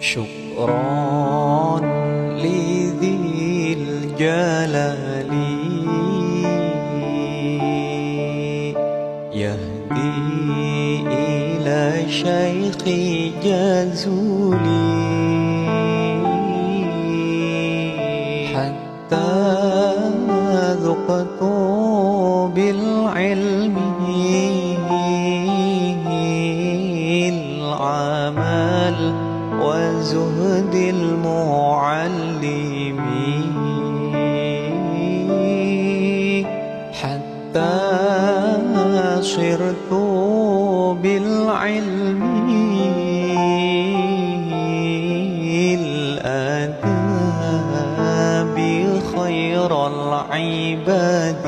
شكرا لذي الجلال. يهدي إلى شيخ جزولي حتى ذقت بالعلم العمل. وزهد المعلم حتى صرت بالعلم. الآداب خير العباد.